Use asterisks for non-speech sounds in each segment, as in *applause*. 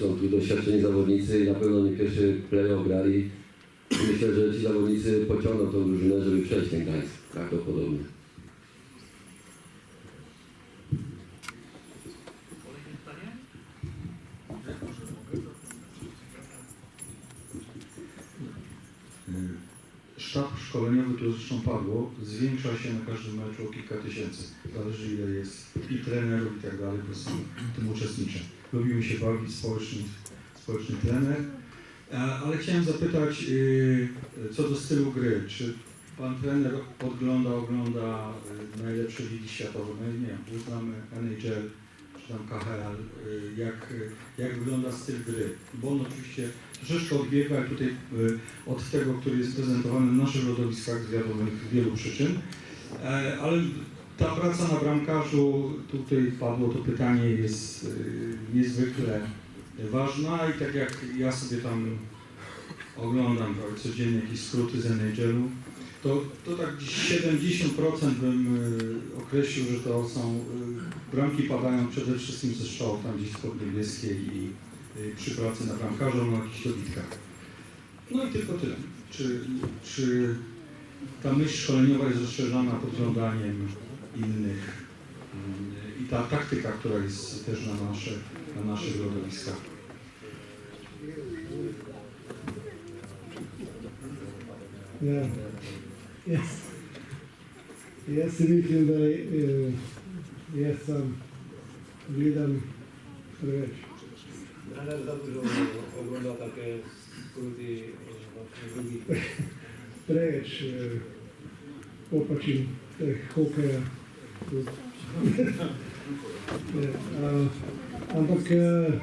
są tu doświadczeni zawodnicy i na pewno nie pierwszy playoff grali. Myślę, że ci zawodnicy pociągną tą drużynę, żeby przejść ten Gdańsk prawdopodobnie. Kolejne pytanie? Sztab szkoleniowy, to zresztą padło, zwiększa się na każdym meczu o kilka tysięcy. Zależy ile jest i trenerów i tak dalej, bo są tym uczestniczą. Lubimy się bawić, społeczny, społeczny trener. E, Ale chciałem zapytać y, co do stylu gry. Czy pan trener podgląda, ogląda y, najlepsze ligi światowe? No nie wiem, uznamy NHL, czy tam KHL, y, jak, jak wygląda styl gry? Bo on oczywiście troszeczkę odbiega tutaj y, od tego, który jest prezentowany na naszych lodowiskach z wielu przyczyn. E, Ale ta praca na bramkarzu, tutaj padło to pytanie, jest y, niezwykle ważna i tak jak ja sobie tam oglądam prawie codziennie jakieś skróty z NHL-u, to, to tak gdzieś 70% bym określił, że to są bramki padają przede wszystkim ze strzałów tam gdzieś spod niebieskiej i przy pracy na bramkarzu na jakichś dobitkach. No i tylko tyle. Czy, czy ta myśl szkoleniowa jest rozszerzana podglądaniem innych mm, i ta taktyka, która jest też na, nasze, na naszych lodowiskach. Ja. Jest. Jest myślę, że y, jest tam widam precz. trener za dużo ogląda takie skróty właśnie drugi. Preveč eh, opačim teh hokeja. Eh, ampak eh,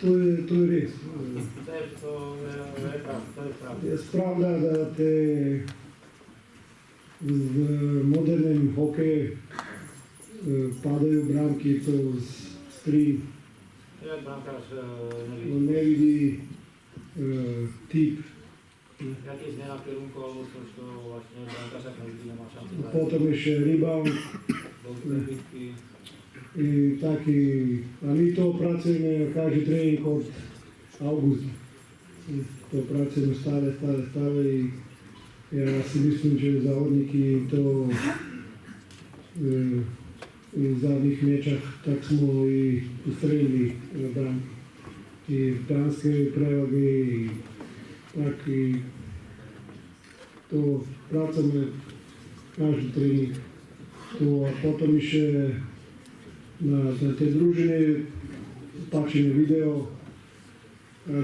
To je, to je res. Jaz pravim, da, da te v modernem hokeju padajo branki, to pri nevidí no, e, typ. Potom ešte rebound. I taký, a my to pracujeme každý tréning od augusta. To pracujeme stále, stále, stále i ja si myslím, že za závodníky to e, i v zadných tak smo i ustrelili e, branky. I v dánskej prevage i tak i to pracujeme každý tréning. To a potom ešte na, na tej družine páčime video a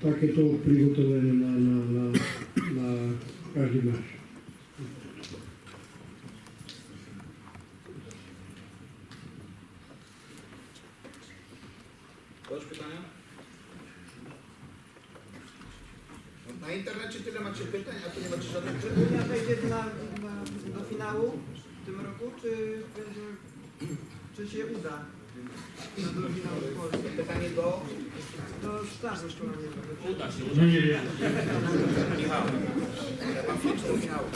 takéto prigotovenie na, na, na, na každý náš. Czy będzie, czy się uda na do finału w Polsce? Pytanie do Do sztabu szkoleniowego. Uda się, No nie wiem. Michała. Ja pięć do finału.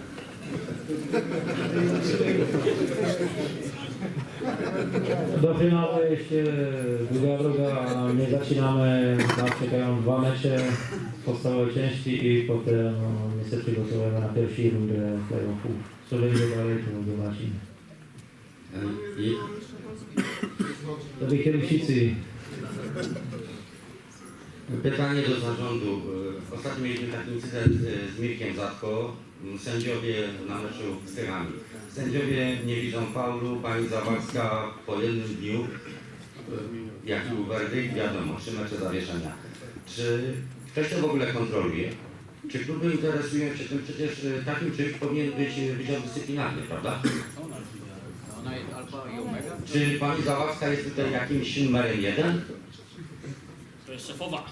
Do finału jeszcze długa droga, a nie zaczynamy, nas czekają dwa mecze podstawowej części i potem no, my się przygotowujemy na pierwszą rundę playoffu. Co będzie dalej, to zobaczymy. I chcieli wszyscy. Pytanie do zarządu. Ostatnio mieliśmy taki incydent z Mirkiem Zatko. Sędziowie na meczu z Tyrami. Sędziowie nie widzą faulu. Pani Zawarska po jednym dniu, jaki był werdykt, wiadomo, trzy mecze zawieszenia. Czy ktoś to w ogóle kontroluje? Czy kluby interesują się tym? Przecież takim czymś powinien być wydział dyscyplinarny, prawda? Czy pani Zawarska jest tutaj jakimś numerem jeden? To jest szefowa.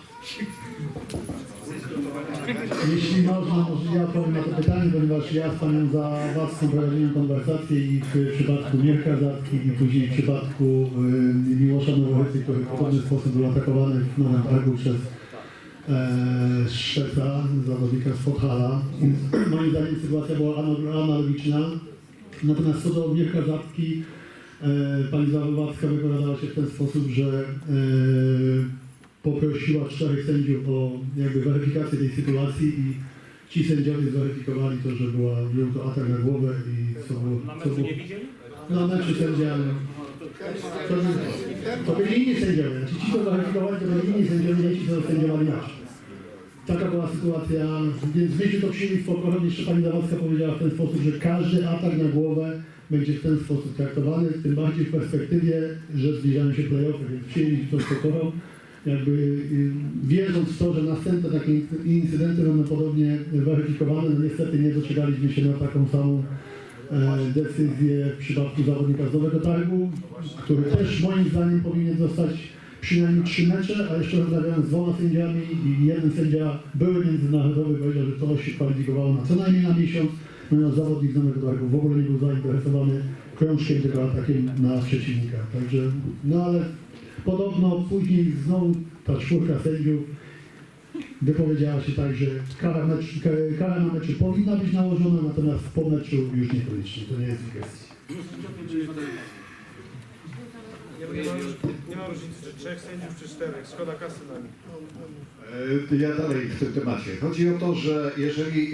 Jeśli można, może ja powiem na to pytanie, ponieważ ja z Panią Zawadzką prowadziłem konwersację i w przypadku Mirka Zacki i później w przypadku y, Miłosza Nowochętki, który w podobny sposób był atakowany w Nowym Targu przez e, Szweca, zawodnika z Fothala. Moim zdaniem sytuacja była anal- analogiczna. Natomiast co do Mirka Zacki, E, Pani Zawadzka wypowiadała się w ten sposób, że e, poprosiła czterech sędziów o jakby weryfikację tej sytuacji i ci sędziowie zweryfikowali to, że była, był to atak na głowę i co było, Na co meczu było nie widzieli? na meczu sędzia to, to byli inni sędziowie. Znaczy ci, co zweryfikowali, to byli inni sędziowie, nie ci, co sędziowali mecz. Taka była sytuacja, więc myśmy to przyjęli spokojnie. Jeszcze pani Zawadzka powiedziała w ten sposób, że każdy atak na głowę będzie w ten sposób traktowany, tym bardziej w perspektywie, że zbliżają się play-offy, więc z pokorą, jakby y, wierząc w to, że następne takie incydenty będą podobnie weryfikowane. No niestety nie doczekaliśmy się na taką samą e, decyzję w przypadku zawodnika z Nowego Targu, który też moim zdaniem powinien zostać przynajmniej trzy mecze, a jeszcze rozmawiałem z dwoma sędziami i jeden sędzia były międzynarodowy powiedział, że to się kwalifikowało na co najmniej na miesiąc, natomiast zawodnik z Targu w ogóle nie był zainteresowany krążkiem, tylko atakiem na przeciwnika. Także, no ale podobno później znowu ta czwórka sędziów wypowiedziała się tak, że kara, mecz, kara na meczu powinna być nałożona, natomiast po meczu już niekoniecznie. To nie jest w kwestii. Nie, nie, ma, nie ma różnicy, czy trzech sędziów, czy czterech. Szkoda kasy na nich. E, Ja dalej w tym temacie. Chodzi o to, że jeżeli.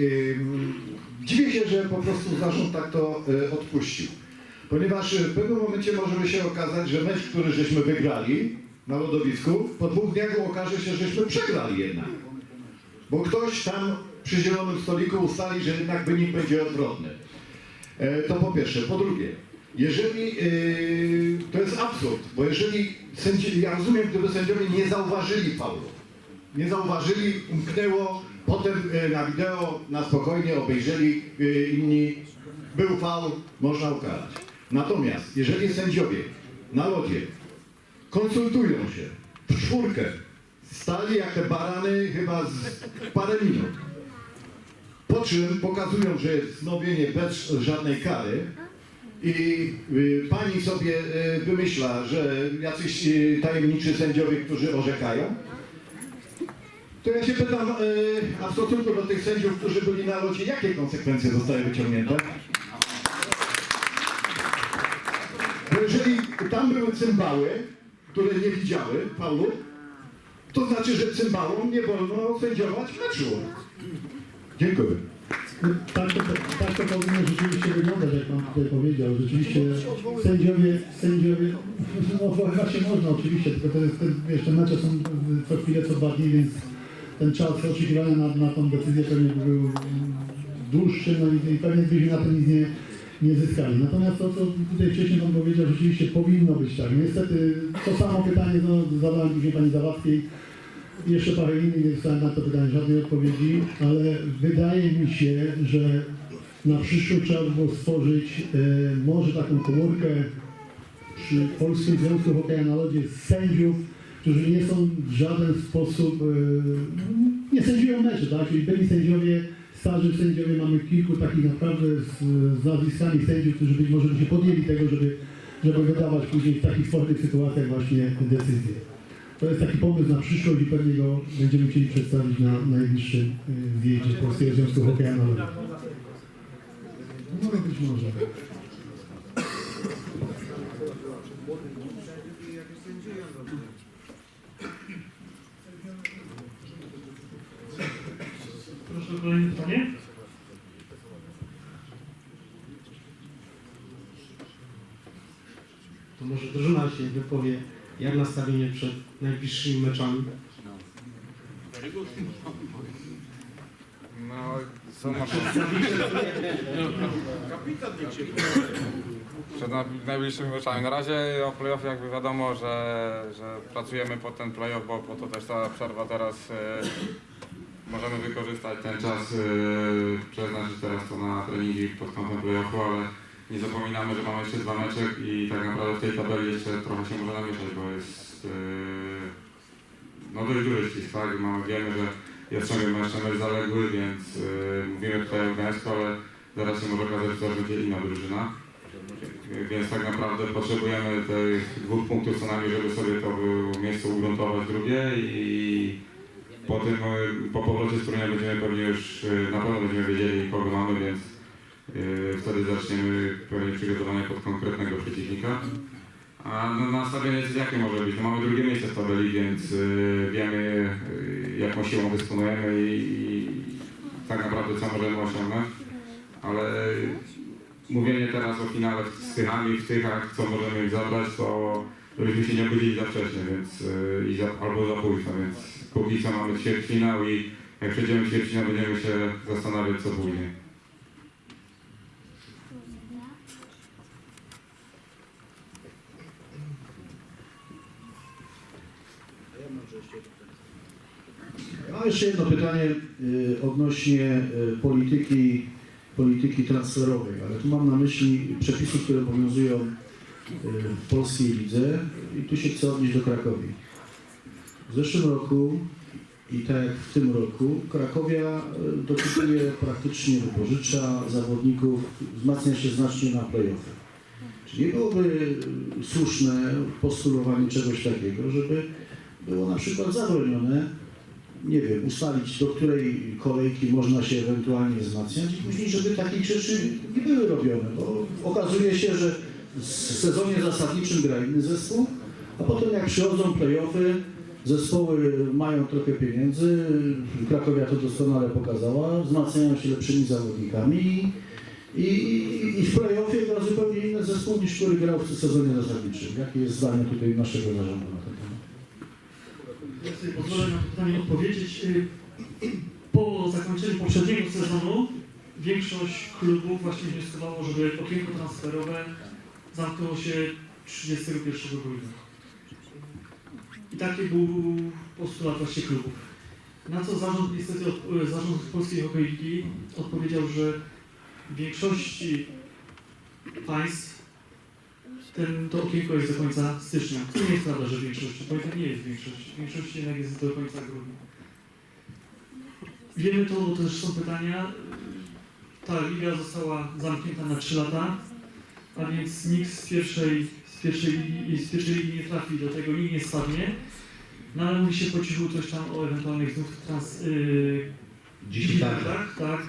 dziwię się, że po prostu zarząd tak to y, odpuścił. Ponieważ w pewnym momencie możemy się okazać, że mecz, który żeśmy wygrali na lodowisku, po dwóch dniach okaże się, żeśmy przegrali jednak. Bo ktoś tam przy zielonym stoliku ustali, że jednak wynik będzie odwrotny. E, To po pierwsze. Po drugie, jeżeli yy, to jest absurd, bo jeżeli sędzi, ja rozumiem, gdyby sędziowie nie zauważyli faulu, nie zauważyli, umknęło, potem e, na wideo na spokojnie obejrzeli e, inni, był faul, można ukarać. Natomiast jeżeli sędziowie na lodzie konsultują się w czwórkę, stali jak te barany chyba z parę minut, po czym pokazują, że jest wznowienie bez żadnej kary i y, pani sobie y, wymyśla, że jacyś y, tajemniczy sędziowie, którzy orzekają, to ja się pytam, a w stosunku do tych sędziów, którzy byli na locie, jakie konsekwencje zostały wyciągnięte? Bo jeżeli tam były cymbały, które nie widziały faulu, to znaczy, że cymbałom nie wolno sędziować meczu. Dziękuję. Tak to, tak to powinno rzeczywiście wyglądać, jak Pan tutaj powiedział. Rzeczywiście sędziowie, sędziowie, no właśnie można oczywiście, tylko jest, te, jeszcze mecze są co chwilę, co dwa dni, więc ten czas oczekiwania na, na tą decyzję pewnie by był dłuższy, no i, i pewnie byśmy na tym nic nie, nie zyskali. Natomiast to, co tutaj wcześniej Pan powiedział, rzeczywiście powinno być tak. Niestety to samo pytanie no, zadałem później Pani Zawadzkiej, jeszcze parę innych, nie dostałem na to pytanie żadnej odpowiedzi, ale wydaje mi się, że na przyszłość trzeba by było stworzyć e, może taką komórkę przy Polskim Związku Hokeja na Lodzie sędziów, którzy nie są w żaden sposób, e, nie sędziują mecze, tak? Czyli byli sędziowie, starzy sędziowie, mamy kilku takich naprawdę z, z nazwiskami sędziów, którzy być może by się podjęli tego, żeby, żeby wydawać później w takich spornych sytuacjach właśnie decyzje. To jest taki pomysł na przyszłość i pewnie go będziemy chcieli przedstawić na najbliższym y, zjeździe Polskiego Związku Hokeja na. No być może. Proszę o kolejne pytanie. To może drużyna się wypowie, jak nastawienie przed najbliższymi meczami. No, co się Przed na- najbliższymi meczami. Na razie o playoff jakby wiadomo, że, że pracujemy pod ten playoff, bo po to też ta przerwa teraz e, możemy wykorzystać ten czas, e, przeznaczyć teraz to na treningi pod kątem playoffu, ale nie zapominamy, że mamy jeszcze dwa mecze i tak naprawdę w tej tabeli jeszcze trochę się może namieszać, bo jest e, no dość duży ścisk, tak? Mamy, wiemy, że Jastrzębie ma jeszcze mecz zaległy, więc e, mówimy tutaj o Gdańsku, ale zaraz się może okazać, że będzie inna drużyna. Więc tak naprawdę potrzebujemy tych dwóch punktów co najmniej, żeby sobie to miejsce ugruntować drugie i po tym, po powrocie z turnieju będziemy pewnie już, e, na pewno będziemy wiedzieli kogo mamy, więc Yy, Wtedy zaczniemy pewnie przygotowania pod konkretnego przeciwnika. A no, nastawienie jest jakie może być? No, mamy drugie miejsce w tabeli, więc yy, wiemy yy, jaką siłą dysponujemy i, i tak naprawdę co możemy osiągnąć. Ale mówienie teraz o finale z Tychami, w Tychach, co możemy zabrać, to żebyśmy się nie obudzili za wcześnie, więc yy, i za, albo za późno, więc póki co mamy ćwierćfinał i jak przejdziemy ćwierćfinał będziemy się zastanawiać co później. Mam jeszcze jedno pytanie y, odnośnie y, polityki, polityki transferowej, ale tu mam na myśli przepisów, które obowiązują y, w polskiej lidze i tu się chcę odnieść do Krakowi. W zeszłym roku i tak jak w tym roku Krakowia dokupuje praktycznie wypożycza zawodników, wzmacnia się znacznie na play-offy. Czy nie byłoby słuszne postulowanie czegoś takiego, żeby było na przykład zabronione nie wiem, ustalić, do której kolejki można się ewentualnie wzmacniać i później, żeby takich rzeczy nie były robione, bo okazuje się, że w sezonie zasadniczym gra inny zespół, a potem jak przychodzą play-offy, zespoły mają trochę pieniędzy, Krakowia to doskonale pokazała, wzmacniają się lepszymi zawodnikami i, i, i w play-offie gra zupełnie inny zespół niż który grał w sezonie zasadniczym. Jakie jest zdanie tutaj naszego zarządu na ten temat? Ja pozwolę na pytanie odpowiedzieć. Y, Po zakończeniu poprzedniego sezonu większość klubów właśnie wnioskowało, żeby okienko transferowe zamknęło się 31 grudnia. I taki był postulat właśnie klubów. Na co zarząd niestety, od- zarząd Polskiej Hokej Ligi odpowiedział, że w większości państw ten, to okienko jest do końca stycznia. To nie jest prawda, że w większości, bo to nie jest większość. W większości jednak jest do końca grudnia. Wiemy to, bo też są pytania. Ta liga została zamknięta na 3 lata, a więc nikt z pierwszej, z pierwszej, z pierwszej ligi nie trafi do tego, nikt nie spadnie. No ale mówi się po cichu coś tam o ewentualnych znów trans... Yy, Dziesięciach. tak.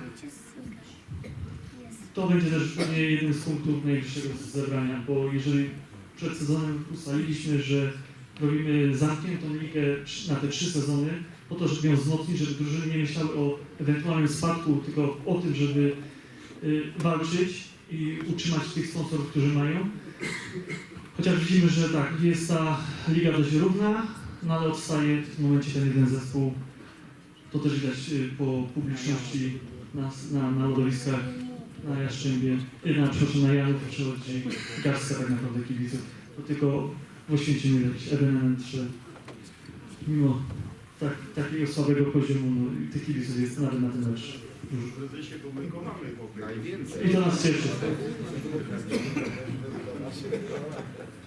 To będzie też pewnie jednym z punktów najbliższego zebrania, bo jeżeli przed sezonem ustaliliśmy, że robimy zamkniętą ligę na te trzy sezony, po to, żeby ją wzmocnić, żeby drużyny nie myślały o ewentualnym spadku, tylko o tym, żeby y, walczyć i utrzymać tych sponsorów, którzy mają. Chociaż widzimy, że tak, jest ta liga dość równa, no ale odstaje w tym momencie ten jeden zespół. To też widać y, po publiczności na, na, na lodowiskach na Jaszczębie, y, na, przepraszam, na Janów przychodzi garstka tak naprawdę kibiców. To tylko w Oświęcimiu jakiś że mimo tak, takiego słabego poziomu, no, tych kibiców jest nawet na tym. Najwięcej. I to nas cieszy.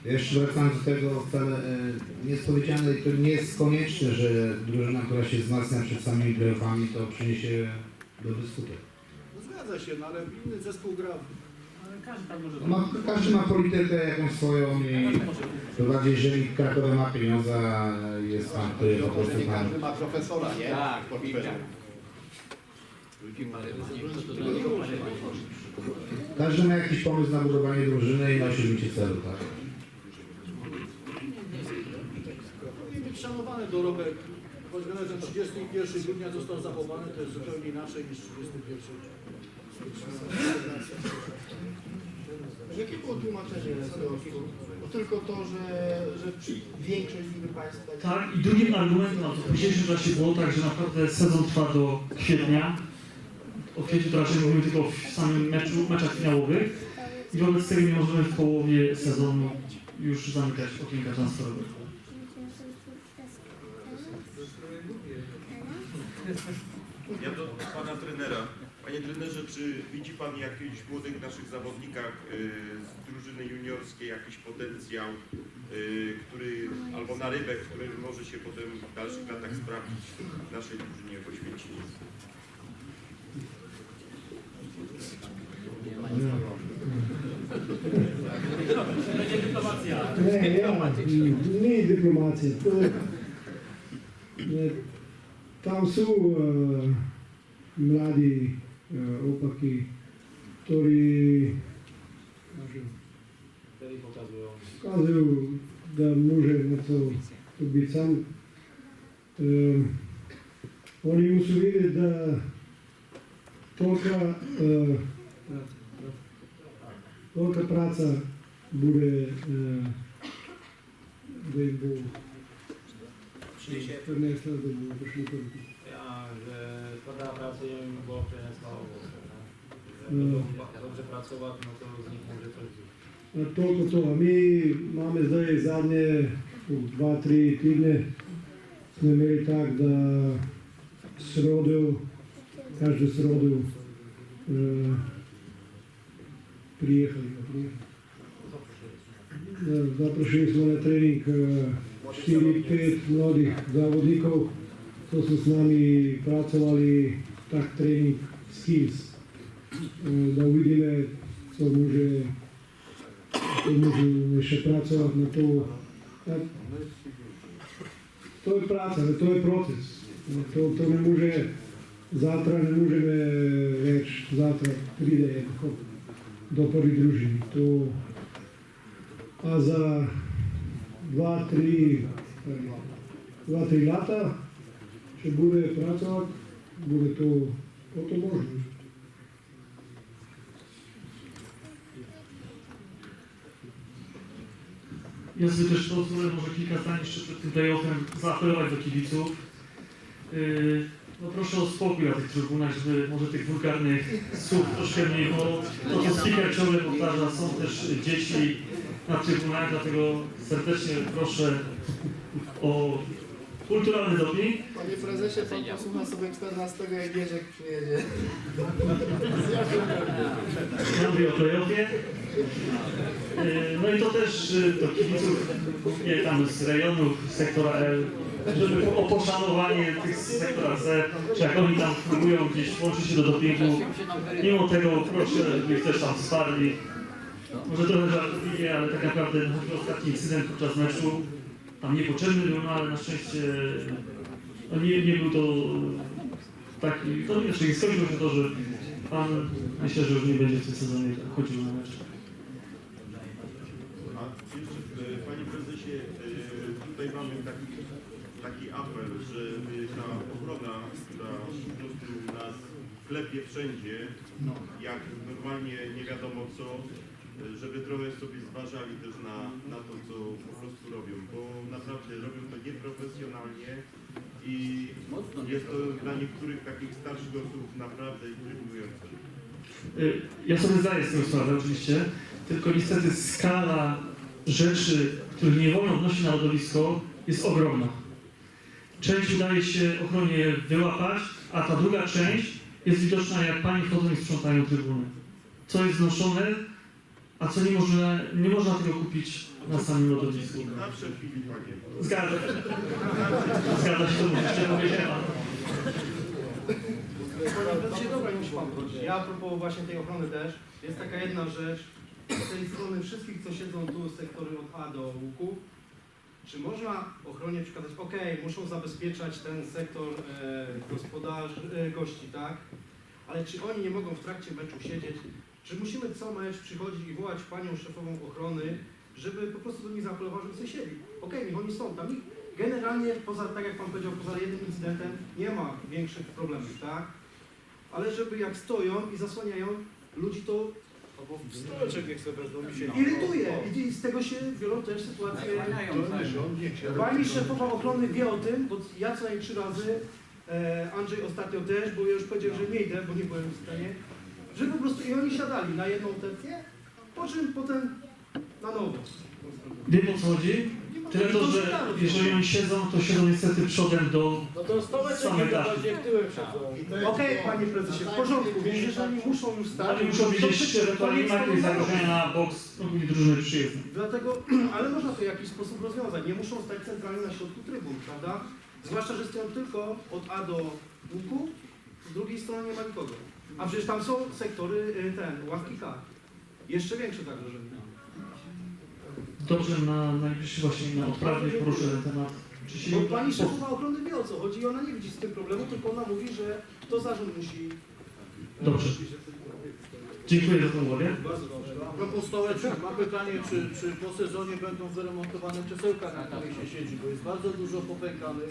Jeszcze wracając do tego, wcale e, nie jest powiedziane i to nie jest konieczne, że drużyna, która się wzmacnia przed samymi playoffami, to przyniesie dobry skutek. No zgadza się, no ale inny zespół gra. Ale każdy tam może... No ma, każdy ma politykę jakąś swoją i to bardziej, jeżeli Krakowa ma pieniądze, a jest pan, który po prostu tam... Każdy ma profesora, nie? Tak, W portfelu. Każdy ma jakiś pomysł na budowanie drużyny i na osiągnięcie celu, tak? Powinien być szanowany dorobek. Pod względem 31 grudnia został zachowany, to jest zupełnie inaczej niż 31 Jakie było tłumaczenie? Bo tylko to, że, że większość liczby państw... Tak, i drugim argumentem na to w dzisiejszym czasie było tak, że naprawdę sezon trwa do kwietnia. O kwietniu to raczej mówimy tylko w samym meczu, meczach finałowych. I wobec tego nie możemy w połowie sezonu już zamykać okienka transferowego. Ja do pana trenera. Panie trenerze, czy widzi pan jakichś młodych naszych zawodnikach y, z drużyny juniorskiej jakiś potencjał, y, który albo narybek, który może się potem w dalszych latach sprawdzić w naszej drużynie w Oświęcimiu? Będzie dyplomacja. Ne, ja, nije diplomacija. To tam su uh, mladi uh, opaki, ktorí Wtedy pokazują. ukazujú, da môže na to, to byť sám. Um, oni musí vidieť, da toľká, uh, toľká práca bude uh, da im bo Przyniesie, prenesla do uczniów. ja, že tvrdá práce je mi bola prenesla ovoce. Hmm. Dobře pracovať, no to z nich to vzít. Toľko toho. My máme zdaj zadne 2-3 týdne sme mieli tak, da srodu, každú srodu eh, e, prijechali. No, eh, Zaprošili sme na tréning 4-5 eh, mladých závodníkov, to sú s nami pracovali tak tréning skills. E, Da uvidíme, co môže to môžu ešte pracovať na to. To je práca, to je proces. No To, to nemôže, zátra nemôžeme reč, zátra príde do prvej družiny. To, a za 2-3 2-3 lata, že bude pracovať, bude to potom možné. Ja sobie też pozwolę może kilka zdań jeszcze przed tym playoffem zaapelować do kibiców. Yy, no proszę o spokój na tych trybunach, żeby może tych wulgarnych słów troszkę mniej, bo to co speaker ciągle powtarza, są też dzieci na trybunach, dlatego serdecznie proszę o kulturalny doping. Panie prezesie, pan posłucha sobie 14 jak Jerzek przyjedzie. Ja mówię o playoffie. Yy, No i to też yy, do kibiców nie, tam z rejonów sektora L, żeby o poszanowanie tych z sektora C, czy jak oni tam próbują gdzieś włączyć się do dopingu, mimo tego proszę, żeby ich też tam wsparli. Może trochę żartobliwie, ale tak naprawdę ostatni incydent podczas meczu, tam niepotrzebny był, no ale na szczęście no nie, nie był to taki, to jeszcze nie skończyło się to, że pan myślę, że już nie będzie w tym sezonie chodził na mecz. A jeszcze, e, Panie Prezesie, e, tutaj mamy taki, taki apel, żeby ta ochrona, która po prostu nas klepie wszędzie, jak normalnie nie wiadomo co, e, żeby trochę sobie zważali też na, na to, co po prostu robią, bo naprawdę robią to nieprofesjonalnie i jest to dla niektórych takich starszych osób naprawdę intrygujące. Y, Ja sobie zdaję z tego sprawę oczywiście, tylko niestety skala rzeczy, których nie wolno wnosić na lodowisko jest ogromna. Część udaje się ochronie wyłapać, a ta druga część jest widoczna jak pani wchodzą i sprzątają trybuny. Co jest wnoszone, a co nie można, nie można tego kupić na samym lodowisku. Zgadza się. Zgadza się, to mówisz, mówię się pan. Ja a propos właśnie tej ochrony też, jest taka jedna rzecz, z tej strony wszystkich, co siedzą tu z sektoru od A do łuków, czy można ochronie przekazać, ok, muszą zabezpieczać ten sektor e, gospodarzy, e, gości, tak? Ale czy oni nie mogą w trakcie meczu siedzieć? Czy musimy co mecz przychodzić i wołać panią szefową ochrony, żeby po prostu do nich zaapelować, żeby sobie siedli? Okej, niech oni są tam. Ich generalnie, poza, tak jak pan powiedział, poza jednym incydentem nie ma większych problemów, tak? Ale żeby jak stoją i zasłaniają ludzi, to Albo w stołeczek niech sobie wezmą i siedzi. irytuje. I z tego się biorą też sytuacje. Się Pani szefowa ochrony wie o tym, bo ja co najmniej trzy razy, e, Andrzej ostatnio też, bo ja już powiedział, że nie idę, bo nie byłem w stanie, po prostu i oni siadali na jedną tercję, po czym potem na nowo. Wiem o co chodzi? Tyle to, że jeżeli oni siedzą, to siedzą niestety przodem do No to stołeczek Same niech dachy. będzie tyłem siedzą. Okej, panie prezesie, w porządku, więc jeżeli muszą już stać, Oni muszą to przecież że ewentualnie nie ma jakiegoś zagrożenia na boks ogólnie drużyny przyjezdnej. Dlatego, *clears throat* ale można to w jakiś sposób rozwiązać. Nie muszą stać centralnie na środku trybun, prawda? Zwłaszcza, że stoją tylko od A do łuku, z drugiej strony nie ma nikogo. A przecież tam są sektory, y, ten, ławki K. Jeszcze większe zagrożenie. Dobrze, na najbliższy właśnie na odprawie poruszę ten temat. Czy się Bo pani szefowa ochrony wie o co chodzi i ona nie widzi z tym problemu, tylko ona mówi, że to zarząd musi... e, Dobrze. Dziękuję za tę uwagę. Bardzo dobrze. A propos stołeczek, mam pytanie, czy, czy po sezonie będą wyremontowane krzesełka, na których się siedzi, bo jest bardzo dużo popękanych,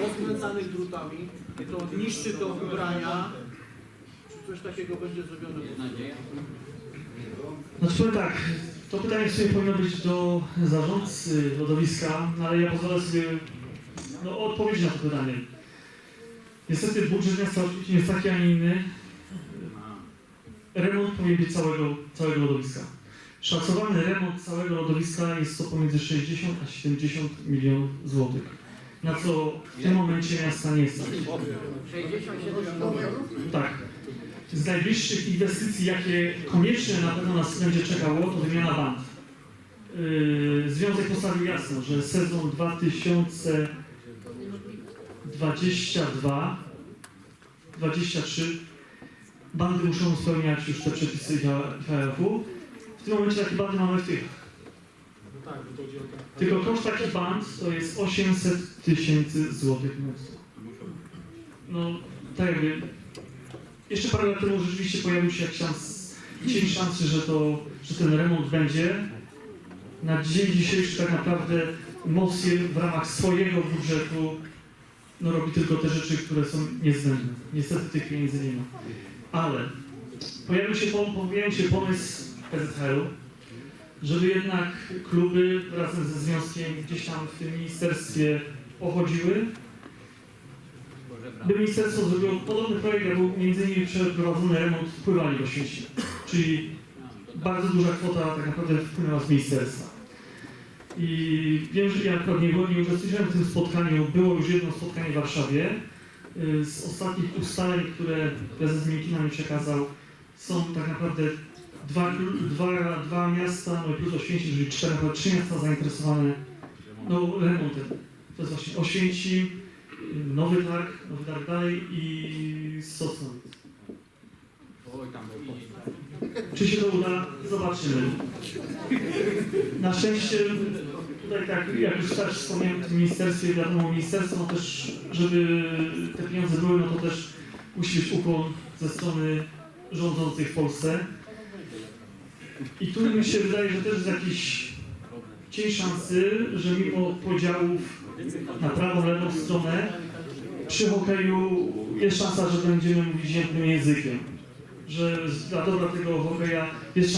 rozkręcanych drutami, to niszczy to ubrania. Coś takiego będzie zrobione? Znaczy powiem tak, to pytanie sobie powinno być do zarządcy lodowiska, no ale ja pozwolę sobie no, odpowiedzieć na to pytanie. Niestety budżet miasta oczywiście nie jest taki, a nie inny. Remont powinien być całego, całego lodowiska. Szacowany remont całego lodowiska jest to pomiędzy 60 a 70 milionów złotych. Na co w tym momencie miasta nie stać. 67 milionów? Tak. Z najbliższych inwestycji, jakie koniecznie na pewno nas będzie czekało, to wymiana band. Yy, Związek postawił jasno, że sezon 2022 23 bandy muszą spełniać już te przepisy IHF-u. W tym momencie takie bandy mamy w tych. No tak. Tylko koszt takich band to jest 800 tysięcy złotych netto. No, tak jakby. Jeszcze parę lat temu rzeczywiście pojawił się jakiś cień szansy, że, to, że ten remont będzie. Na dzień dzisiejszy tak naprawdę Mosje w ramach swojego budżetu no, robi tylko te rzeczy, które są niezbędne. Niestety tych pieniędzy nie ma. Ale pojawił się, pojawił się pomysł PZHL-u, żeby jednak kluby razem ze związkiem gdzieś tam w tym ministerstwie pochodziły, by ministerstwo zrobiło podobny projekt, jak był innymi przeprowadzony remont pływali w Oświęcimiu. Czyli bardzo duża kwota tak naprawdę wpłynęła z ministerstwa. I wiem, że ja akurat nie, nie uczestniczyłem w tym spotkaniu. Było już jedno spotkanie w Warszawie. Y, Z ostatnich ustaleń, które prezes Minkina mi przekazał, są tak naprawdę dwa, dwa, dwa miasta, no i plus Oświęcim, czyli cztery, trzy miasta zainteresowane no, remontem. To jest właśnie Oświęcim, Nowy Targ, Nowy Targ dalej i Sosnowiec. Czy się to uda? Zobaczymy. Na szczęście, tutaj tak, jak już też wspomniałem w tym ministerstwie, wiadomo, ministerstwo no też, żeby te pieniądze były, no to też musi być ukłon ze strony rządzących w Polsce. I tu mi się wydaje, że też jest jakiś cień szansy, że mimo podziałów na prawą, lewą stronę, przy hokeju jest szansa, że będziemy mówić jednym językiem. Że dla dobra tego hokeja jest